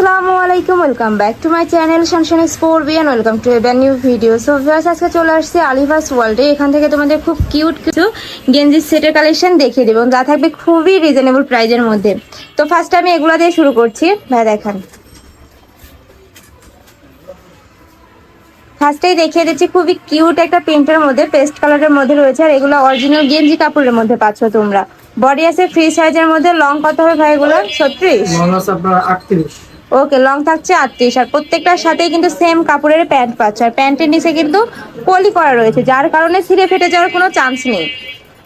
আসসালামু আলাইকুম welcome back to my channel শানশান স্পোর বি অ্যান্ড ওয়েলকাম টু এবার নিউ ভিডিও সো ভিউয়ার্স আজকে চলে আসছে আলিভাস ওয়ার্ল্ডে এখান থেকে তোমাদের খুব কিউট কিছু গেঞ্জি সেটের কালেকশন দেখিয়ে দেবো। যা থাকবে খুবই রিজনেবল প্রাইজের মধ্যে। তো ফার্স্ট আমি এগুলো দিয়ে শুরু করছি। ভাই, দেখান। ফার্স্টেই দেখিয়ে দিচ্ছি, খুবই কিউট একটা প্রিন্টের মধ্যে পেস্ট কালারের মধ্যে রয়েছে। আর এগুলো অরিজিনাল গেঞ্জি কাপড়ের মধ্যে পাচ্ছ তোমরা। বডি আছে ফ্রি সাইজের মধ্যে। লং কত হবে ভাই এগুলো? ছত্রিশ। ওকে লং থাকছে আটত্রিশ। আর প্রত্যেকটার সাথেই কিন্তু সেম কাপড়ের প্যান্ট পাচ্ছে। আর প্যান্টের নিচে কিন্তু পলি করা রয়েছে যার কারণে ছিঁড়ে ফেটে যাওয়ার কোনো চান্স নেই।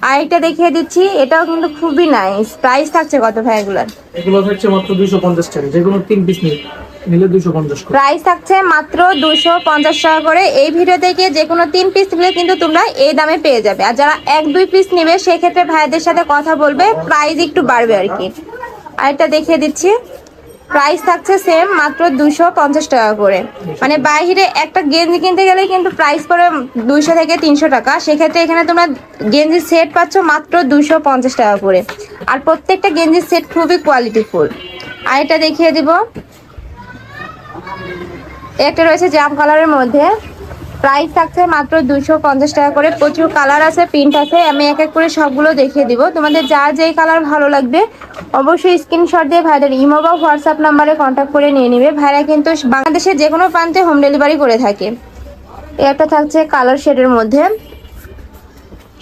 আরেকটা দেখিয়ে দিচ্ছি এটাও কিন্তু খুবই নাইস প্রাইস থাকছে কত ভাই এগুলোর এগুলো থাকছে মাত্র দুইশো পঞ্চাশ টাকা। যে কোনো তিন পিস নিলে দুইশো পঞ্চাশ করে। প্রাইস থাকছে মাত্র টাকা করে। এই ভিডিও থেকে যে কোনো তিন পিস নিলে কিন্তু তোমরা এই দামে পেয়ে যাবে। আর যারা এক দুই পিস নেবে সেক্ষেত্রে ভাইদের সাথে কথা বলবে। প্রাইস একটু বাড়বে আর কি। আরেকটা দেখিয়ে দিচ্ছি। প্রাইস থাকছে সেম মাত্র দুশো পঞ্চাশ টাকা করে। মানে বাইরে একটা গেঞ্জি কিনতে গেলে কিন্তু প্রাইস পড়ে দুইশো থেকে তিনশো টাকা। সেক্ষেত্রে এখানে তোমরা গেঞ্জি সেট পাচ্ছ মাত্র দুশো পঞ্চাশ টাকা করে। আর প্রত্যেকটা গেঞ্জি সেট খুবই কোয়ালিটিফুল এটা দেখিয়ে দিব। একটা রয়েছে জাম কালারের মধ্যে। প্রাইস থাকছে মাত্র দুশো পঞ্চাশ টাকা করে। প্রচুর কালার আছে প্রিন্ট আছে। আমি এক এক করে সবগুলো দেখিয়ে দিব। তোমাদের যার যেই কালার ভালো লাগবে অবশ্যই স্ক্রিনশট দিয়ে ভাইদের ইমো বা হোয়াটসঅ্যাপ নাম্বারে কন্ট্যাক্ট করে নিয়ে নিবে। ভাইরা কিন্তু বাংলাদেশের যে কোনো প্রান্তে হোম ডেলিভারি করে থাকে। একটা থাকছে কালার শেডের মধ্যে।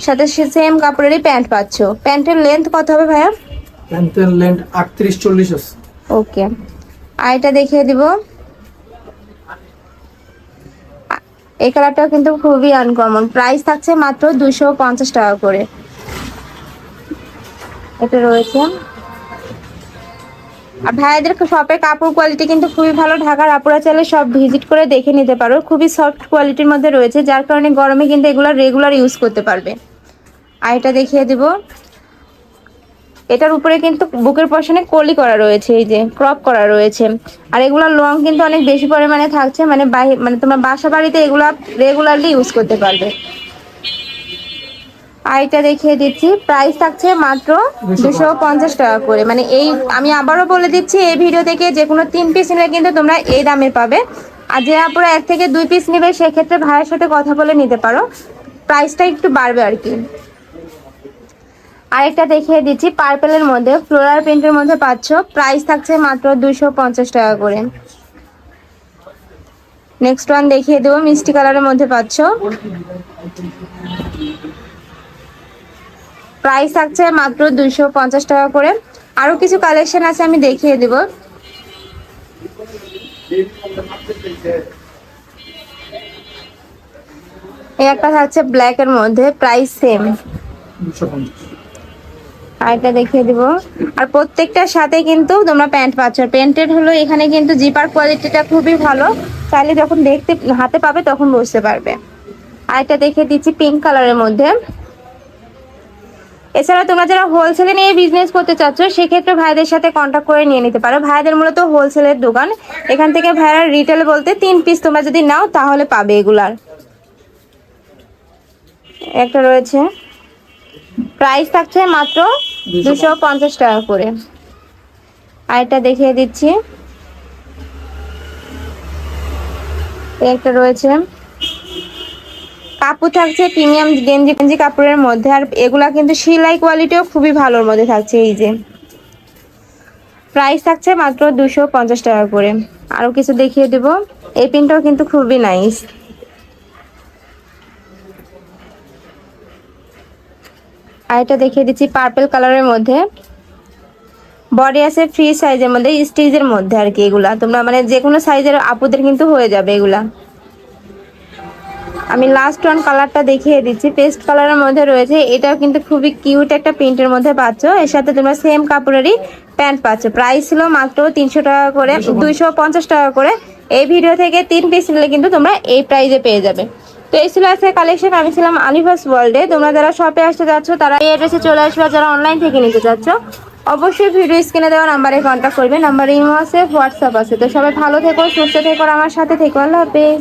সাথে সেম কাপড়েরই প্যান্ট পাচ্ছ। প্যান্টের লেন্থ কত হবে ভাইয়া? প্যান্টের লেন্থ আটত্রিশ চল্লিশ আছে। ওকে আর এটা দেখিয়ে দিব। এই কালারটাও কিন্তু খুবই আনকমন প্রাইস থাকছে মাত্র দুশো পঞ্চাশ টাকা করে। এটা রয়েছে। আর ভাইয়াদের শপের কাপড় কোয়ালিটি কিন্তু খুবই ভালো। ঢাকার আপুরা চাইলে সব ভিজিট করে দেখে নিতে পারো। খুবই সফট কোয়ালিটির মধ্যে রয়েছে, যার কারণে গরমে কিন্তু এগুলো রেগুলার ইউজ করতে পারবে। আর এটা দেখিয়ে দিব। এটার উপরে কিন্তু বুকের পশনে কলি করা রয়েছে, এই যে ক্রপ করা রয়েছে। আর এগুলো লং কিন্তু অনেক বেশি পরিমাণে থাকছে মানে বাহি- মানে তোমার বাসা বাড়িতে এগুলো রেগুলারলি ইউজ করতে পারবে। আর এটা দেখিয়ে দিচ্ছি প্রাইস থাকছে মাত্র দুশো পঞ্চাশ টাকা করে। মানে এই, আমি আবারও বলে দিচ্ছি, এই ভিডিও থেকে যে কোনো তিন পিস নিলে কিন্তু তোমরা এই দামে পাবে। আর যে আপনারা এক থেকে দুই পিস নেবে, সেক্ষেত্রে ভাইয়ের সাথে কথা বলে নিতে পারো। প্রাইসটা একটু বাড়বে আর কি। আরেকটা দেখিয়ে দিচ্ছি পার্পেলের মধ্যে ফ্লোরাল প্রিন্টের মধ্যে পাচ্ছ। প্রাইস থাকছে মাত্র দুশো টাকা করে। নেক্সট ওয়ান দেখিয়ে দেবো, মিষ্টি কালারের মধ্যে পাচ্ছ। প্রাইস থাকছে মাত্র দুশো টাকা করে। আরও কিছু কালেকশন আছে, আমি দেখিয়ে দেবো। এই একটা থাকছে ব্ল্যাক এর মধ্যে প্রাইস সেম দুশো পঞ্চাশ আর এটা দেখিয়ে দিব। আর প্রত্যেকটার সাথে কিন্তু তোমরা প্যান্ট পাচ্ছ। প্যান্টের হলো, এখানে কিন্তু জিপার কোয়ালিটিটা খুবই ভালো। চাইলে যখন দেখতে, হাতে পাবে তখন বুঝতে পারবে। আর এটা দেখিয়ে দিচ্ছি পিঙ্ক কালারের মধ্যে। এছাড়া তোমরা যারা হোলসেলে নিয়ে বিজনেস করতে চাচ্ছ, সেক্ষেত্রে ভাইদের সাথে কন্ট্যাক্ট করে নিয়ে নিতে পারো। ভাইদের মূলত হোলসেলের দোকান। এখান থেকে ভাইরা রিটেল বলতে তিন পিস তোমরা যদি নাও, তাহলে পাবে এগুলার। একটা রয়েছে। প্রাইস থাকছে মাত্র দুশো পঞ্চাশ টাকা করে। আর এটা দেখিয়ে দিচ্ছি। একটা রয়েছে। কাপড় থাকছে প্রিমিয়াম গেঞ্জি গেঞ্জি কাপড়ের মধ্যে। আর এগুলা কিন্তু সেলাই কোয়ালিটিও খুবই ভালোর মধ্যে থাকছে এই যে। প্রাইস থাকছে মাত্র দুশো পঞ্চাশ টাকা করে। আরও কিছু দেখিয়ে দেব। এই পিনটাও কিন্তু খুবই নাইস। আর এটা দেখিয়ে দিচ্ছি পার্পেল কালারের মধ্যে। বডি আছে ফ্রি সাইজের মধ্যে স্টিচের মধ্যে আর কি এগুলা। তোমরা মানে যে কোনো সাইজের আপুদের কিন্তু হয়ে যাবে এগুলা। আমি লাস্ট ওয়ান কালারটা দেখিয়ে দিচ্ছি। পেস্ট কালারের মধ্যে রয়েছে। এটাও কিন্তু খুবই কিউট একটা প্রিন্টের মধ্যে পাচ্ছ। এর সাথে তোমরা সেম কাপড়েরই প্যান্ট পাচ্ছ। প্রাইস ছিল মাত্র তিনশো টাকা করে দুইশো পঞ্চাশ। টাকা করে। এই ভিডিও থেকে তিন পিস নিলে কিন্তু তোমরা এই প্রাইজে পেয়ে যাবে। তো এই ছিল আজকে কালেকশন আমি ছিলাম আলিভাস ওয়ার্ল্ডে তোমরা যারা শপে আসতে যাচ্ছ, তারা এই অ্যাড্রেসে চলে আসবে। যারা অনলাইন থেকে নিতে চাচ্ছ, অবশ্যই ভিডিও স্ক্রিনে দেওয়া নাম্বারে কন্ট্যাক্ট করবে। নাম্বার ইমো আছে হোয়াটসঅ্যাপ আছে। তো সবাই ভালো থেকো, সুস্থ থেকো আমার সাথে থেকো। আল্লাহ হাফেজ।